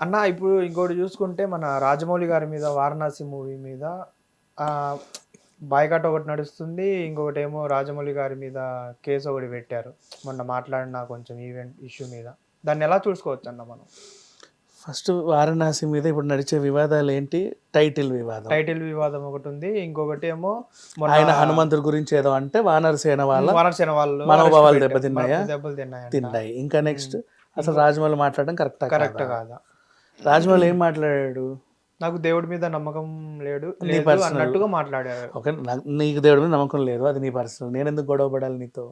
అన్న ఇప్పుడు ఇంకోటి చూసుకుంటే మన రాజమౌళి గారి మీద వారణాసి మూవీ మీద బాయ్కాట్ ఒకటి నడుస్తుంది. ఇంకొకటి ఏమో రాజమౌళి గారి మీద కేసు ఒకటి పెట్టారు. మొన్న మాట్లాడిన కొంచెం ఈవెంట్ ఇష్యూ మీద. దాన్ని ఎలా చూసుకోవచ్చు అన్న మనం? ఫస్ట్ వారణాసి మీద ఇప్పుడు నడిచే వివాదాలు ఏంటి? టైటిల్ వివాదం. టైటిల్ వివాదం ఒకటి ఉంది. ఇంకొకటి ఏమో ఆయన హనుమంతుడి గురించి ఏదో అంటే వానరసేన వాళ్ళ వానరసేన వాళ్ళు మనోభావాలు. దెబ్బతిన్నాయా? దెబ్బలు తిన్నాయి తిన్నాయి. ఇంకా నెక్స్ట్ అసలు రాజమౌళి మాట్లాడడం కరెక్ట్ కరెక్ట్ కాదా? రాజమౌళి ఏం మాట్లాడాడు నాకు దేవుడి మీద నమ్మకం లేడు. అన్నట్టుగా మాట్లాడారు ఓకే నాకు దేవుడి మీద నమ్మకం లేదు అది నీ పర్సనల్ నేను ఎందుకు గొడవ పడాలి నీతో.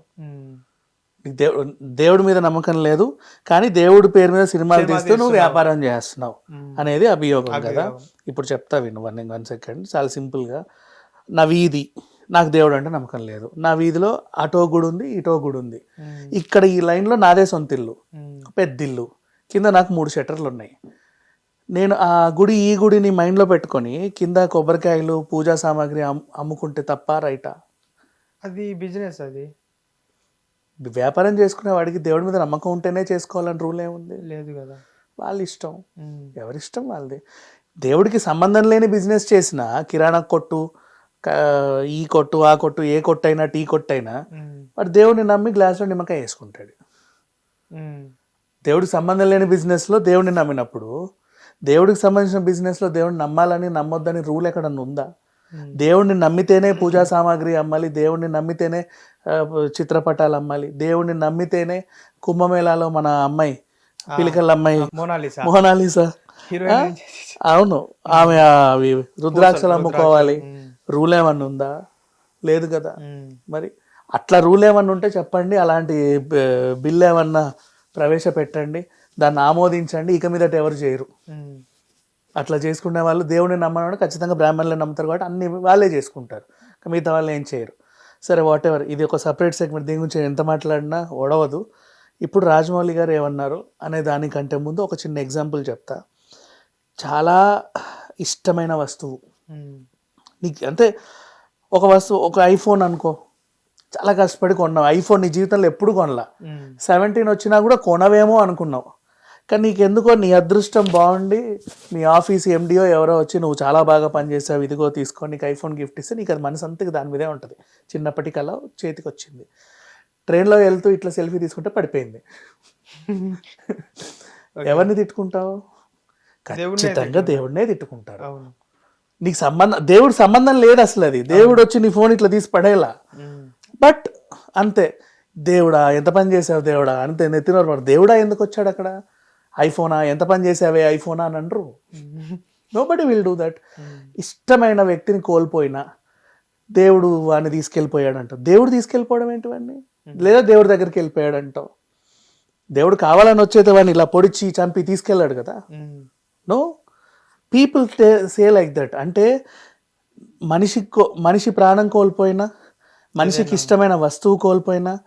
నీకు దేవుడు దేవుడి మీద నమ్మకం లేదు కానీ దేవుడి పేరు మీద సినిమాలు తీస్తూ నువ్వు వ్యాపారం చేస్తున్నావు. అనేది అభియోగం కదా. ఇప్పుడు చెప్తా విను వన్ వన్ సెకండ్ చాలా సింపుల్గా నా వీధి నాకు దేవుడు అంటే నమ్మకం లేదు నా వీధిలో అటో గుడి ఉంది ఇటో గుడి ఉంది. ఇక్కడ ఈ లైన్లో నాదే సొంత ఇల్లు ఉమ్. పెద్ద ఇల్లు కింద నాకు మూడు షట్టర్లు ఉన్నాయి నేను ఆ గుడి ఈ గుడిని మైండ్లో పెట్టుకొని కింద కొబ్బరికాయలు పూజా సామాగ్రి అమ్- అమ్ముకుంటే తప్ప రైటా? అది బిజినెస్ అది. వ్యాపారం చేసుకునే వాడికి దేవుడి మీద నమ్మకం ఉంటేనే చేసుకోవాలని రూల్ ఏముంది? లేదు కదా. వాళ్ళ ఇష్టం. ఎవరిష్టం వాళ్ళది? దేవుడికి సంబంధం లేని బిజినెస్ చేసిన కిరాణా కొట్టు ఈ కొట్టు ఆ కొట్టు ఏ కొట్టు అయినా టీ కొట్టు అయినా. వాడు దేవుడిని నమ్మి గ్లాసులో నిమ్మకాయ వేసుకుంటాడు. దేవుడికి సంబంధం లేని బిజినెస్లో దేవుడిని నమ్మినప్పుడు దేవుడికి సంబంధించిన బిజినెస్లో దేవుడిని నమ్మాలని నమ్మొద్దని రూల్ ఎక్కడన్నా ఉందా? ఉమ్. దేవుడిని నమ్మితేనే పూజా సామాగ్రి అమ్మాలి దేవుడిని నమ్మితేనే చిత్రపటాలు అమ్మాలి దేవుడిని నమ్మితేనే కుంభమేళాలో మన అమ్మాయి పిలికల అమ్మాయి మోనాలిసా? అవును. ఆమె అవి రుద్రాక్షలు అమ్ముకోవాలి. రూల్ ఏమన్నా ఉందా? లేదు కదా. ఉమ్. మరి అట్లా రూల్ ఏమన్నా ఉంటే చెప్పండి. అలాంటి బిల్ ఏమన్నా ప్రవేశపెట్టండి. దాన్ని ఆమోదించండి ఇక మీదట ఎవరు చేయరు. అట్లా చేసుకునే వాళ్ళు దేవుడిని నమ్మడం ఖచ్చితంగా బ్రాహ్మణులే నమ్ముతారు కాబట్టి అన్ని వాళ్ళే చేసుకుంటారు. మిగతా వాళ్ళు ఏం చేయరు. సరే వాట్ ఎవర్ ఇది ఒక సపరేట్ సెగ్మెంట్ దీని గురించి ఎంత మాట్లాడినా ఒడవదు ఇప్పుడు రాజమౌళి గారు ఏమన్నారు అనే దానికంటే ముందు ఒక చిన్న ఎగ్జాంపుల్ చెప్తా. చాలా ఇష్టమైన వస్తువు. నీకు అంటే ఒక వస్తువు ఒక ఐఫోన్ అనుకో. చాలా కష్టపడి కొన్నావు. ఐఫోన్ నీ జీవితంలో ఎప్పుడు కొనలా. సెవెంటీన్ వచ్చినా కూడా కొనవేమో అనుకున్నావు. కానీ నీకెందుకో నీ అదృష్టం బాగుండి మీ ఆఫీస్ ఎండిఓ ఎవరో వచ్చి నువ్వు చాలా బాగా పనిచేసావు ఇదిగో తీసుకొని నీకు ఐఫోన్ గిఫ్ట్ ఇస్తే నీకు అది మనసు అంతకి దాని మీదే ఉంటుంది. చిన్నప్పటి కల్లా చేతికి వచ్చింది ట్రైన్లో వెళ్తూ ఇట్లా సెల్ఫీ తీసుకుంటే పడిపోయింది. ఎవరిని తిట్టుకుంటావు? ఖచ్చితంగా దేవుడినే తిట్టుకుంటారు. నీకు సంబంధం దేవుడు సంబంధం లేదు అసలు అది దేవుడు వచ్చి నీ ఫోన్ ఇట్లా తీసి పడేలా. బట్ అంతే. దేవుడా ఎంత పని చేసావు దేవుడా? అంతే నెత్తినోరు దేవుడా ఎందుకు వచ్చాడు అక్కడ? ఐఫోనా? ఎంత పని చేసావే ఐఫోనా అని అనరు. నో బడి విల్ డూ దట్ ఇష్టమైన వ్యక్తిని కోల్పోయినా దేవుడు వాడిని తీసుకెళ్ళిపోయాడంట. దేవుడు తీసుకెళ్ళిపోవడం ఏంటివన్నీ లేదా దేవుడి దగ్గరికి వెళ్ళిపోయాడంటావు? దేవుడు కావాలని వచ్చేది వాడిని ఇలా పొడిచి చంపి తీసుకెళ్ళాడు కదా. No people say like that అంటే మనిషి కో- మనిషి ప్రాణం కోల్పోయినా మనిషికి ఇష్టమైన వస్తువు కోల్పోయినా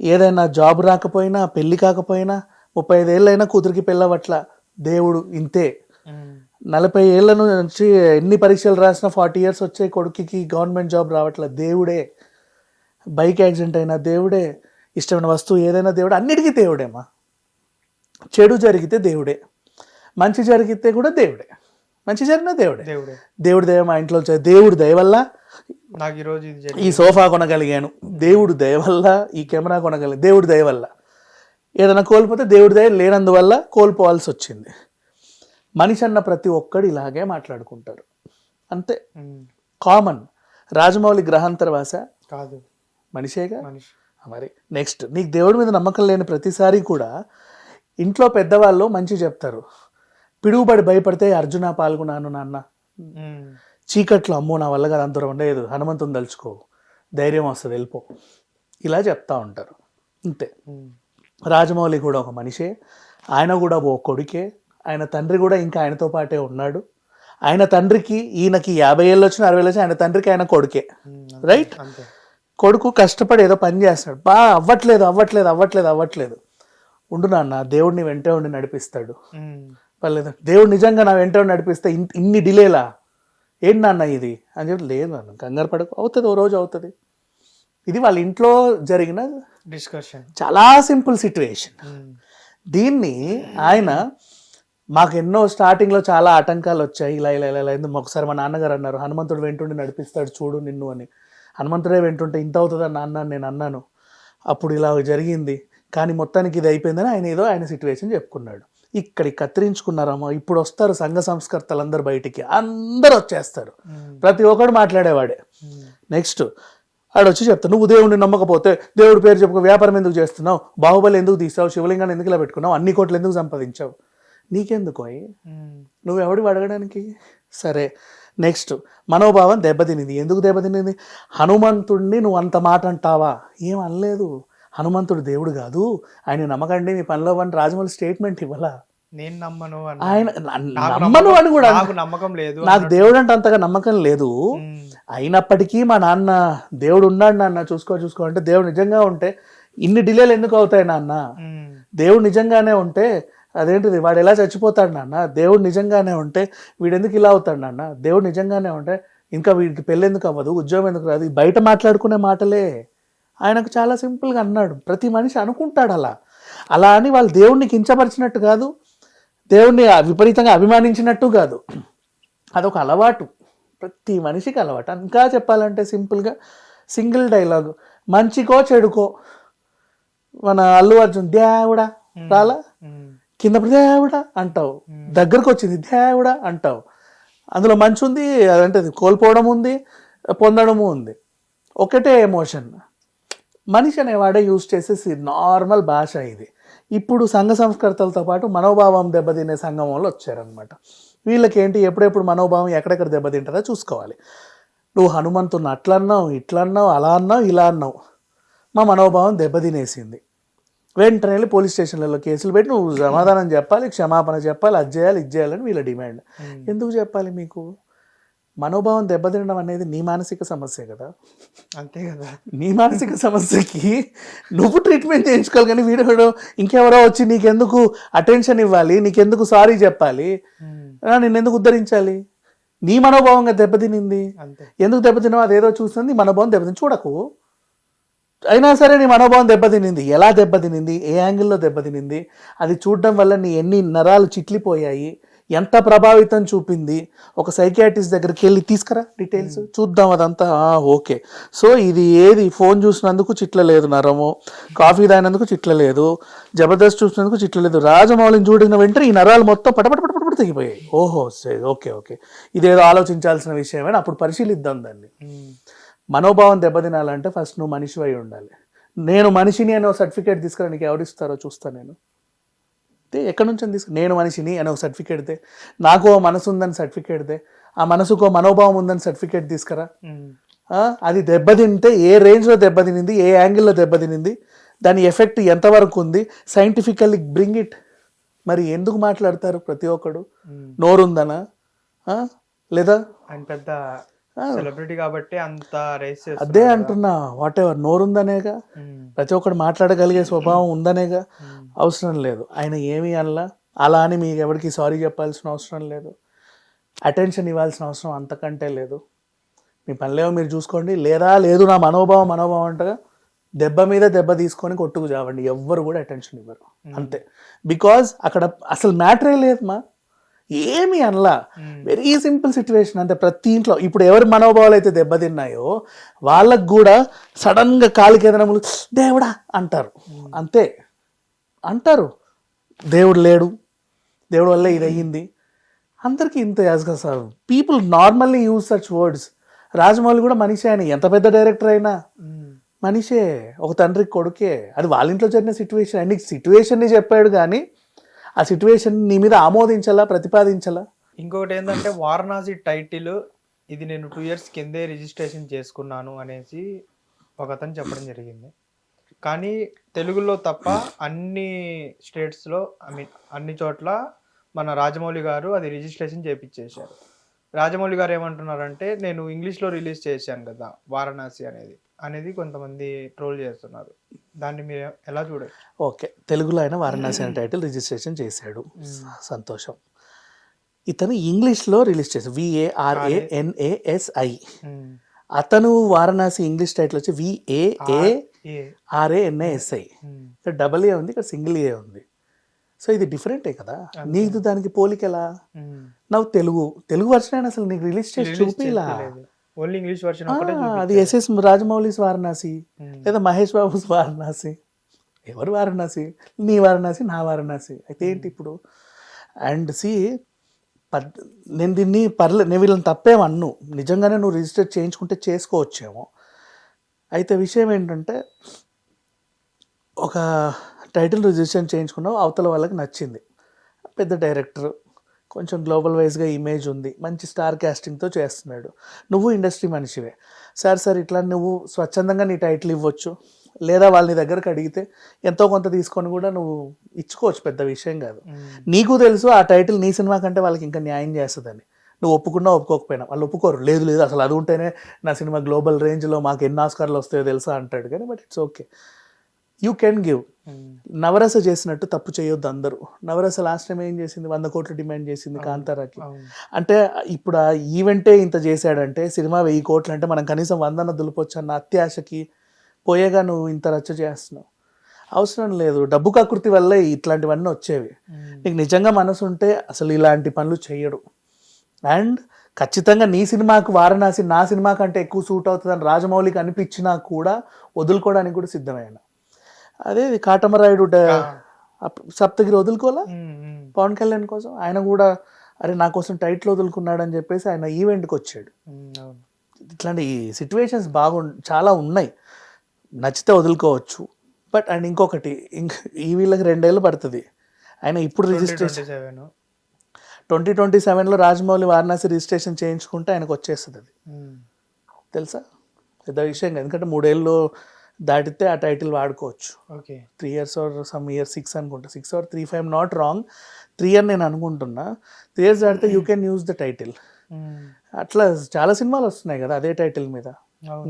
ఏదైనా జాబ్ రాకపోయినా పెళ్ళి కాకపోయినా ముప్పై ఐదేళ్ళైనా కూతురికి పెళ్ళవట్ల దేవుడు ఇంతే. నలభై ఏళ్ళ నుంచి ఎన్ని పరీక్షలు రాసినా ఫార్టీ ఇయర్స్ వచ్చే కొడుకుకి గవర్నమెంట్ జాబ్ రావట్ల. దేవుడే. బైక్ యాక్సిడెంట్ అయినా దేవుడే. ఇష్టమైన వస్తువు ఏదైనా దేవుడే. అన్నిటికీ దేవుడేమా? చెడు జరిగితే దేవుడే. మంచి జరిగితే కూడా దేవుడే. మంచి జరిగినా దేవుడే. దేవుడే. దేవుడి దయ మా ఇంట్లో దేవుడి దయ వల్ల నాకు ఈ రోజు ఇది జరిగింది. ఈ సోఫా కొనగలిగాను. దేవుడు దయ వల్ల ఈ కెమెరా కొనగలిగాను. దేవుడి దయ వల్ల. ఏదైనా కోల్పోతే దేవుడి దయ లేనందువల్ల కోల్పోవాల్సి వచ్చింది మనిషి అన్న ప్రతి ఒక్కడు ఇలాగే మాట్లాడుకుంటారు. అంతే. కామన్. రాజమౌళి గ్రహాంతరవాస? కాదు. మనిషేగా? మనిషి. మరి నెక్స్ట్. నీకు దేవుడి మీద నమ్మకం లేని ప్రతిసారి కూడా ఇంట్లో పెద్దవాళ్ళు మంచి చెప్తారు. పిడుగుబడి భయపడితే అర్జున పాల్గొన్నాను నాన్న. చీకట్లో అమ్మో నా వల్ల కాదు అంత ఉండేది హనుమంతుని తలుచుకో. ధైర్యం వస్తుంది వెళ్ళిపో. ఇలా చెప్తా ఉంటారు. అంతే. రాజమౌళి కూడా ఒక మనిషే. ఆయన కూడా ఓ కొడుకే. ఆయన తండ్రి కూడా ఇంకా ఆయనతో పాటే ఉన్నాడు. ఆయన తండ్రికి ఈయనకి యాభై ఏళ్ళు వచ్చిన అరవై ఏళ్ళు వచ్చిన ఆయన తండ్రికి ఆయన కొడుకే. రైట్? కొడుకు కష్టపడి ఏదో పని చేస్తాడు. బా అవ్వట్లేదు అవ్వట్లేదు అవ్వట్లేదు అవ్వట్లేదు. ఉండు నాన్న దేవుడిని వెంటే ఉండి నడిపిస్తాడు. పర్లేదు. దేవుడు నిజంగా నా వెంట ఉండి నడిపిస్తే ఇన్- ఇన్ని డిలేలా? ఏంటి నాన్న ఇది? అని చెప్పి లేదు నాన్న కంగారు పడకు. అవుతుంది ఓ రోజు అవుతుంది. ఇది వాళ్ళ ఇంట్లో జరిగిన డిస్కషన్ చాలా సింపుల్ సిచ్యువేషన్ ఉమ్. దీన్ని ఆయన మాకు ఎన్నో స్టార్టింగ్లో చాలా ఆటంకాలు వచ్చాయి. ఇలా ఇలా ఇలా ఇలా ఎందుకు ఒకసారి మా నాన్నగారు అన్నారు హనుమంతుడు వెంటుండి నడిపిస్తాడు చూడు నిన్ను అని. హనుమంతుడే వెంటుంటే ఇంత అవుతుందా నాన్న? నేను అన్నాను. అప్పుడు ఇలా జరిగింది. కానీ మొత్తానికి ఇది అయిపోయిందని ఆయన ఏదో ఆయన సిచ్యువేషన్ చెప్పుకున్నాడు. ఇక్కడికి కత్తిరించుకున్నారమ్మా ఇప్పుడు వస్తారు సంఘ సంస్కర్తలందరూ బయటికి. అందరూ వచ్చేస్తారు. ప్రతి ఒక్కడు మాట్లాడేవాడే. నెక్స్ట్ ఆడు వచ్చి చెప్తాను నువ్వు దేవుడిని నమ్మకపోతే దేవుడి పేరు చెప్పుకో వ్యాపారం ఎందుకు చేస్తున్నావు? బాహుబలి ఎందుకు తీసావు శివలింగాన్ని ఎందుకు ఇలా పెట్టుకున్నావు? అన్ని కోట్లు ఎందుకు సంపాదించావు? నీకెందుకు నువ్వు ఎవడివి అడగడానికి? సరే నెక్స్ట్ మనోభావం దెబ్బతినింది. ఎందుకు దెబ్బతినింది? హనుమంతుడిని నువ్వు అంత మాట అంటావా? ఏం అనలేదు. హనుమంతుడు దేవుడు కాదు. ఆయన నమ్మకండి మీ పనిలో అని రాజమౌళి స్టేట్మెంట్ ఇవ్వాలా. నేను నమ్మను. ఆయన నమ్మను అని కూడా నాకు నమ్మకం లేదు నాకు దేవుడు అంటే అంతగా నమ్మకం లేదు. అయినప్పటికీ మా నాన్న దేవుడు ఉన్నాడు నాన్న చూసుకో చూసుకో అంటే దేవుడు నిజంగా ఉంటే ఇన్ని డిలేలు ఎందుకు అవుతాయి నాన్న. దేవుడు నిజంగానే ఉంటే అదేంటిది? వాడు ఎలా చచ్చిపోతాడు నాన్న? దేవుడు నిజంగానే ఉంటే వీడు ఎందుకు ఇలా అవుతాడు నాన్న? దేవుడు నిజంగానే ఉంటే ఇంకా వీడికి పెళ్ళి ఎందుకు అవ్వదు? ఉద్యోగం ఎందుకు రాదు? బయట మాట్లాడుకునే మాటలే. ఆయనకు చాలా సింపుల్గా అన్నాడు. ప్రతి మనిషి అనుకుంటాడు అలా. అలా అని వాళ్ళు దేవుడిని కించపరిచినట్టు కాదు దేవుణ్ణి విపరీతంగా అభిమానించినట్టు కాదు. అదొక అలవాటు. ప్రతి మనిషికి అలవాటు. ఇంకా చెప్పాలంటే సింపుల్గా సింగిల్ డైలాగ్ మంచికో చెడుకో. మన అల్లు అర్జున్ దేవుడా రాలా. కింద దేవుడా అంటావు. దగ్గరకు వచ్చింది దేవుడా అంటావు. అందులో మంచి ఉంది అదంటే అది కోల్పోవడం ఉంది పొందడము ఉంది. ఒకటే ఎమోషన్. మనిషి అనేవాడే యూజ్ చేసే నార్మల్ భాష ఇది. ఇప్పుడు సంఘ సంస్కృతులతో పాటు మనోభావం దెబ్బతినే వాళ్ళు వచ్చారనమాట వీళ్ళకి ఏంటి ఎప్పుడెప్పుడు మనోభావం ఎక్కడెక్కడ దెబ్బతింటుందో చూసుకోవాలి. నువ్వు హనుమంతుని అట్లా అన్నావు ఇట్లా అన్నావు అలా అన్నావు ఇలా అన్నావు. మా మనోభావం దెబ్బతినేసింది. వెంటనే వెళ్ళి పోలీస్ స్టేషన్లలో కేసులు పెట్టి నువ్వు సమాధానం చెప్పాలి క్షమాపణ చెప్పాలి అది చేయాలి ఇది చేయాలని వీళ్ళ డిమాండ్. ఎందుకు చెప్పాలి మీకు? మనోభావం దెబ్బతినడం అనేది నీ మానసిక సమస్య కదా. అంతే కదా. నీ మానసిక సమస్యకి నువ్వు ట్రీట్మెంట్ చేయించుకోవాలి కానీ వీడు ఇంకెవరో వచ్చి నీకెందుకు అటెన్షన్ ఇవ్వాలి? నీకెందుకు సారీ చెప్పాలి. ఆ, నిన్నెందుకు ఉద్ధరించాలి? నీ మనోభావంగా దెబ్బతినింది. అంతే. ఎందుకు దెబ్బతిన్నావు అదేదో చూస్తుంది మనోభావం దెబ్బతిని చూడకు. అయినా సరే నీ మనోభావం దెబ్బతినింది. ఎలా దెబ్బతినింది? ఏ యాంగిల్లో దెబ్బతినింది? అది చూడడం వల్ల నీ ఎన్ని నరాలు చిట్లిపోయాయి? ఎంత ప్రభావితం చూపింది? ఒక సైకియాట్రిస్ట్ దగ్గరికి వెళ్ళి తీసుకురా డీటెయిల్స్. చూద్దాం అదంతా. ఓకే. సో ఇది ఏది? ఫోన్ చూసినందుకు చిట్లలేదు నరము. కాఫీ తాగినందుకు చిట్లలేదు జబర్దస్త్ చూసినందుకు చిట్లలేదు రాజమౌళిని చూడిన వెంటనే ఈ నరాలు మొత్తం పటపట పటపట తెగిపోయాయి. ఓహో సరే ఓకే ఓకే. ఇదేదో ఆలోచించాల్సిన విషయమని? అప్పుడు పరిశీలిద్దాం దాన్ని. మనోభావం దెబ్బతినాలంటే ఫస్ట్ నువ్వు మనిషి అయి ఉండాలి. నేను మనిషిని అనే సర్టిఫికేట్ తీసుకురా నీకు ఎవరిస్తారో చూస్తా నేను. ఎక్కడి నుంచి అని తీసుకు నేను మనిషిని అనే ఒక సర్టిఫికేట్ దే. నాకు ఓ మనసు ఉందని సర్టిఫికేట్ దే. ఆ మనసుకు ఓ మనోభావం ఉందని సర్టిఫికేట్ తీసుకురా. అది దెబ్బతింటే ఏ రేంజ్లో దెబ్బతినింది ఏ యాంగిల్లో దెబ్బతినింది దాని ఎఫెక్ట్ ఎంతవరకు ఉంది సైంటిఫికల్లీ బ్రింగ్ ఇట్ మరి ఎందుకు మాట్లాడతారు ప్రతి ఒక్కడు. నోరుందనా? లేదా? ఆయన పెద్ద సెలబ్రిటీ కాబట్టి అంత రేస్ అదే అంటున్నా వాట్ ఎవర్ నోరుందనేగా ప్రతి ఒక్కడు మాట్లాడగలిగే స్వభావం ఉందనేగా అవసరం లేదు. ఆయన ఏమీ అనలా. అలా అని మీకు ఎవరికి సారీ చెప్పాల్సిన అవసరం లేదు. అటెన్షన్ ఇవ్వాల్సిన అవసరం అంతకంటే లేదు. మీ పనిలేవో మీరు చూసుకోండి. లేదా లేదు నా మనోభావం మనోభావం అంటగా దెబ్బ మీద దెబ్బ తీసుకొని కొట్టుకు చావండి ఎవ్వరు కూడా అటెన్షన్ ఇవ్వరు. అంతే. బికాజ్ అక్కడ అసలు మ్యాటరే లేదు మా ఏమి అనలా. వెరీ సింపుల్ సిచ్యువేషన్ అంటే ప్రతి ఇంట్లో ఇప్పుడు ఎవరి మనోభావాలు అయితే దెబ్బతిన్నాయో వాళ్ళకు కూడా సడన్గా కాలికి ఏదైనా దేవుడా అంటారు. అంతే. అంటారు. దేవుడు లేడు. దేవుడు వల్ల ఇది అయ్యింది. అందరికీ ఇంత యాజ్గా sir. People normally use such words Rajamouli కూడా మనిషి ఆయన ఎంత పెద్ద డైరెక్టర్ అయినా. మనిషే. ఒక తండ్రికి కొడుకే. అది వాళ్ళ ఇంట్లో జరిగిన సిచ్యువేషన్ అండ్ సిచ్యువేషన్ని చెప్పాడు కానీ ఆ సిచ్యువేషన్ నీ మీద ఆమోదించాలా ప్రతిపాదించాలా? ఇంకొకటి ఏంటంటే వారణాసి టైటిల్ ఇది నేను టూ ఇయర్స్ కిందే రిజిస్ట్రేషన్ చేసుకున్నాను అనేసి ఒక అతను చెప్పడం జరిగింది. కానీ తెలుగులో తప్ప అన్ని స్టేట్స్లో ఐ మీన్ అన్ని చోట్ల మన రాజమౌళి గారు అది రిజిస్ట్రేషన్ చేపించేశారు రాజమౌళి గారు ఏమంటున్నారంటే నేను ఇంగ్లీష్లో రిలీజ్ చేశాను కదా వారణాసి అనేది. అనేది కొంతమంది ట్రోల్ చేస్తున్నారు. దాన్ని మీరు ఎలా చూడొచ్చు? ఓకే. తెలుగులో ఆయన వారణాసి అనే టైటిల్ రిజిస్ట్రేషన్ చేశాడు. సంతోషం. ఇతను ఇంగ్లీష్లో రిలీజ్ చేశాడు. విఏఆర్ఏఎన్ఏఎస్ఐ అతను వారణాసి ఇంగ్లీష్ టైటిల్ వచ్చి విఏఏ ఆర్ఏఎన్ఏఎస్ఐ ఇక్కడ డబల్ ఏ ఉంది ఇక్కడ సింగిల్ ఏ ఉంది. సో ఇది డిఫరెంటే కదా? నీకు దానికి పోలిక ఎలా? నవ్వు తెలుగు. తెలుగు వర్షన్ అయినా అసలు నీకు రిలీజ్ చేసి చూపిలా? ఓన్లీ ఇంగ్లీష్ వర్షన్ ఒకటే అది ఎస్ఎస్ రాజమౌళి వారణాసి లేదా మహేష్ బాబు వారణాసి. ఎవరు వారణాసి? నీ వారణాసి నా వారణాసి. అయితే ఏంటి ఇప్పుడు? అండ్ సి పద్ నేను దీన్ని పర్లే నేను వీళ్ళని తప్పేమన్ను నిజంగానే నువ్వు రిజిస్టర్ చేయించుకుంటే చేసుకోవచ్చేమో. అయితే విషయం ఏంటంటే ఒక టైటిల్ రిజిస్ట్రేషన్ చేయించుకున్నావు అవతల వాళ్ళకి నచ్చింది. పెద్ద డైరెక్టర్ కొంచెం గ్లోబల్ వైజ్గా ఇమేజ్ ఉంది. మంచి స్టార్ క్యాస్టింగ్తో చేస్తున్నాడు. నువ్వు ఇండస్ట్రీ మనిషివే. సార్ సార్ ఇట్లా నువ్వు స్వచ్ఛందంగా నీ టైటిల్ ఇవ్వచ్చు. లేదా వాళ్ళ నీ దగ్గరకు అడిగితే ఎంతో కొంత తీసుకొని కూడా నువ్వు ఇచ్చుకోవచ్చు. పెద్ద విషయం కాదు. నీకు తెలుసు ఆ టైటిల్ నీ సినిమా కంటే వాళ్ళకి ఇంకా న్యాయం చేస్తుందని. నువ్వు ఒప్పుకున్నా ఒప్పుకోకపోయినా. వాళ్ళు ఒప్పుకోరు. లేదు లేదు అసలు అది ఉంటేనే నా సినిమా గ్లోబల్ రేంజ్లో మాకు ఎన్ని ఆస్కార్లు వస్తాయో తెలుసా అంటాడు. కానీ but it's okay you can give నవరస చేసినట్టు తప్పు చేయొద్దు అందరూ. నవరస లాస్ట్ టైం ఏం చేసింది? వంద కోట్లు డిమాండ్ చేసింది కాంతారాకి. అంటే ఇప్పుడు ఆ ఈవెంటే ఇంత చేశాడంటే సినిమా వెయ్యి కోట్లు అంటే మనం కనీసం వందన దులపొచ్చు అన్న అత్యాశకి పోయేగా నువ్వు ఇంత రచ్చ చేస్తున్నావు. అవసరం లేదు. డబ్బు కకృతి వల్లే ఇట్లాంటివన్నీ వచ్చేవి. నీకు నిజంగా మనసు ఉంటే అసలు ఇలాంటి పనులు చేయడు అండ్ ఖచ్చితంగా నీ సినిమాకు వారణాసి నా సినిమా కంటే ఎక్కువ సూట్ అవుతుందని రాజమౌళికి అనిపించినా కూడా వదులుకోవడానికి కూడా సిద్ధమైన అదే ఇది కాటమరాయుడు సప్తగిరి వదులుకోలా పవన్ కళ్యాణ్ కోసం? ఆయన కూడా అరే నా కోసం టైటిల్ వదులుకున్నాడని చెప్పేసి ఆయన ఈవెంట్కి వచ్చాడు. ఇట్లాంటి సిచ్యువేషన్స్ బాగు చాలా ఉన్నాయి. నచ్చితే వదులుకోవచ్చు. బట్ అండ్ ఇంకొకటి ఇంక ఈ వీళ్ళకి రెండేళ్ళు పడుతుంది. ఆయన ఇప్పుడు రిజిస్ట్రేషన్ ట్వంటీ ట్వంటీ సెవెన్లో రాజమౌళి వారణాసి రిజిస్ట్రేషన్ చేయించుకుంటే ఆయనకు వచ్చేస్తుంది అది. తెలుసా? పెద్ద విషయం ఎందుకంటే మూడేళ్ళు దాటితే ఆ టైటిల్ వాడుకోవచ్చు. Okay. Three years or some year six అనుకుంటా. Six or three five not wrong. Three year నేను అనుకుంటున్నా. త్రీ ఇయర్స్ దాటితే you can use the title. అట్లా చాలా సినిమాలు వస్తున్నాయి కదా అదే టైటిల్ మీద.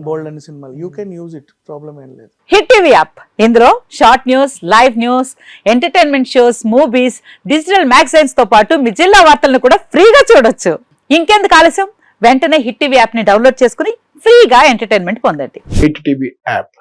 బోల్డ్ అనే సినిమాలు. You can use it. Problem ఏం లేదు. Hit TV app. ఇందులో short news live news entertainment shows movies digital మ్యాగజైన్స్తో పాటు మీ జిల్లా వార్తలను కూడా ఫ్రీగా చూడొచ్చు. ఇంకెందుకు ఆలస్యం? వెంటనే హిట్ టీవీ యాప్ని డౌన్లోడ్ చేసుకుని ఫ్రీగా ఎంటర్టైన్మెంట్ పొందండి. Hit TV app.